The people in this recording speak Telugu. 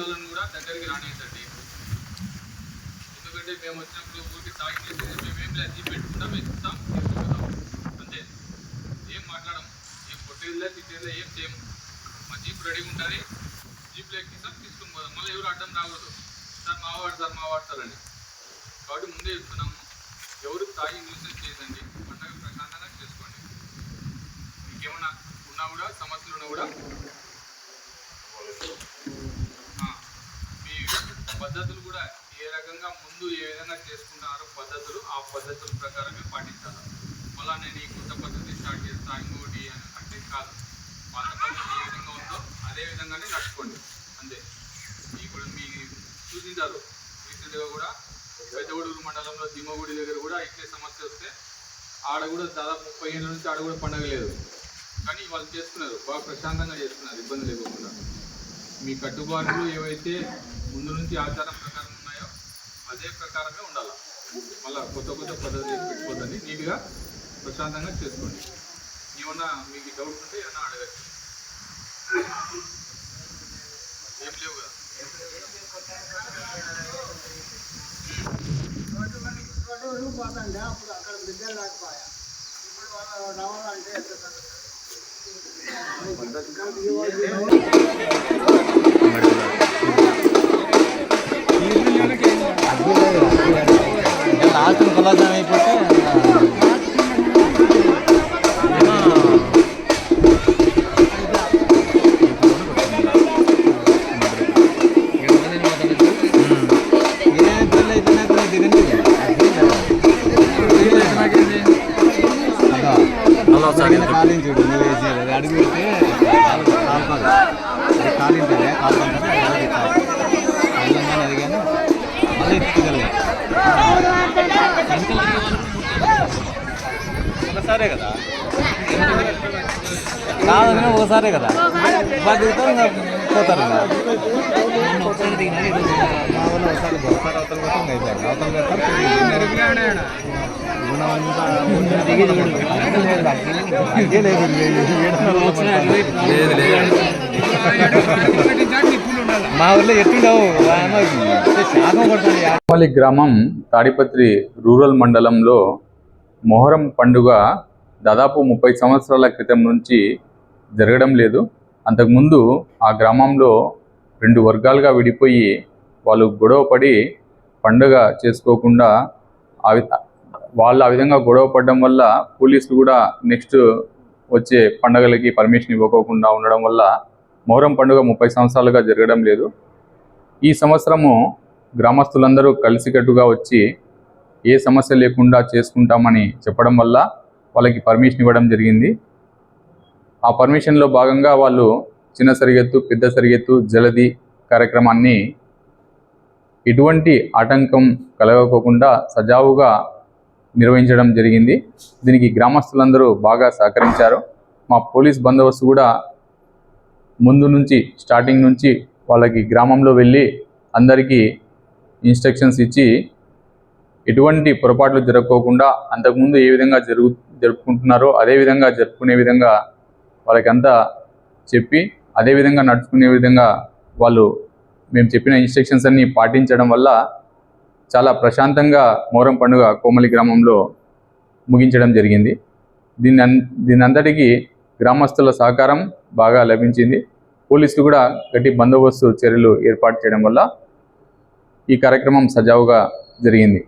పిల్లలను కూడా దగ్గరికి రానియద్దండి ఎందుకంటే మేము వచ్చినప్పుడు ఊరికి తాగి మేమేం లేదు అది పెట్టుకుంటాం ఎత్తుతాం తీసుకుంటాం. అంతే. ఏం మాట్లాడము. ఏం పొట్టేదిలే తిట్టేదిలే ఏం చేయము. మా జీప్ రెడీగా ఉంటుంది జీప్లో ఎక్కిస్తాం తీసుకుని పోదాం. మళ్ళీ ఎవరు అడ్డం రాకూడదు. సార్ మా వాడతారు మా వాడతారని అని. కాబట్టి ముందే చెప్తున్నాము. ఎవరు తాగి న్యూసెస్ చేయదండి. పండగ ప్రశాంతంగా చేసుకోండి. మీకేమన్నా ఉన్నా కూడా సమస్యలు ఉన్నా కూడా పద్ధతులు కూడా ఏ రకంగా ముందు ఏ విధంగా చేసుకుంటున్నారో పద్ధతులు ఆ పద్ధతుల ప్రకారమే పాటించాలి. మళ్ళా నేను ఈ కొత్త పద్ధతి స్టార్ట్ చేస్తా ఇంకోటి అని అంటే కాదు. పాత పద్ధతి ఏ విధంగా ఉందో అదే విధంగానే నడుచుకోండి. అంతే. ఇప్పుడు మీ చూసింటారు. రీసెంట్గా కూడా పెద్దగూడూరు మండలంలో దిమ్మగుడి దగ్గర కూడా ఇట్లే సమస్య వస్తే ఆడ కూడా దాదాపు ముప్పై ఏళ్ళ నుంచి ఆడ కూడా పండగ లేదు. కానీ వాళ్ళు చేసుకున్నారు. బాగా ప్రశాంతంగా చేసుకున్నారు. ఇబ్బంది లేకుండా. మీ కట్టుబాట్లు ఏవైతే ముందు నుంచి ఆచారం ప్రకారం ఉన్నాయో అదే ప్రకారమే ఉండాలి? మళ్ళీ కొత్త కొత్త పద్ధతి ఏం పెట్టుకోదండి నీట్గా ప్రశాంతంగా చేసుకోండి. ఏమన్నా మీకు డౌట్ ఉంటే ఏమన్నా అడగచ్చు. ఏం లేవు కదా? రోడ్డు పోతాండే అప్పుడు అక్కడ బిడ్డలు రాకపోయా ఇప్పుడు రావాలంటే కాలింగ్ చూడు నువ్వు వేసేది అది అడుగు పెడితే కాల్పాలి అది కాలింటుంది కాల్పాలి అల్లంగానే అడిగాను మళ్ళీ ఎత్తుకెళ్ళి ఒకసారే కదా? కాదని ఒకసారే కదా? బాగా దిగుతారు పోతారు ఇంకా. ఒకసారి దిగినా మా ఊళ్ళో అవతల పోతాం ఇంకా అయిపోయారు అవతల పెడతారు మా ఊర్లో ఎట్టుండవు శాఖం కొడతాడు గ్రామం తాడిపత్రి రూరల్ మండలంలో మొహరం పండుగ దాదాపు ముప్పై సంవత్సరాల క్రితం నుంచి జరగడం లేదు. అంతకుముందు ఆ గ్రామంలో రెండు వర్గాలుగా విడిపోయి వాళ్ళు గొడవ పడి పండుగ చేసుకోకుండా ఆ వి- వాళ్ళు ఆ విధంగా గొడవ పడడం వల్ల పోలీసులు కూడా నెక్స్ట్ వచ్చే పండుగలకి పర్మిషన్ ఇవ్వకోకుండా ఉండడం వల్ల మొహరం పండుగ ముప్పై సంవత్సరాలుగా జరగడం లేదు. ఈ సంవత్సరము గ్రామస్తులందరూ కలిసికట్టుగా వచ్చి ఏ సమస్య లేకుండా చేసుకుంటామని చెప్పడం వల్ల వాళ్ళకి పర్మిషన్ ఇవ్వడం జరిగింది. ఆ పర్మిషన్లో భాగంగా వాళ్ళు చిన్న సరిగెత్తు పెద్ద సరిగెత్తు జలది కార్యక్రమాన్ని ఎటువంటి ఆటంకం కలగకోకుండా సజావుగా నిర్వహించడం జరిగింది. దీనికి గ్రామస్తులందరూ బాగా సహకరించారు. మా పోలీస్ బందోబస్తు కూడా ముందు నుంచి స్టార్టింగ్ నుంచి వాళ్ళకి గ్రామంలో వెళ్ళి అందరికీ ఇన్స్ట్రక్షన్స్ ఇచ్చి ఎటువంటి పొరపాట్లు జరగకోకుండా అంతకుముందు ఏ విధంగా జరుగు జరుపుకుంటున్నారో అదే విధంగా జరుపుకునే విధంగా వాళ్ళకంతా చెప్పి అదే విధంగా నడుచుకునే విధంగా వాళ్ళు మేము చెప్పిన ఇన్స్ట్రక్షన్స్ అన్ని పాటించడం వల్ల చాలా ప్రశాంతంగా మోరం పండుగ కోమలి గ్రామంలో ముగించడం జరిగింది. దీని అన్ గ్రామస్తుల సహకారం బాగా లభించింది. పోలీసులు కూడా గట్టి బందోబస్తు చర్యలు ఏర్పాటు చేయడం వల్ల ఈ కార్యక్రమం సజావుగా జరిగింది.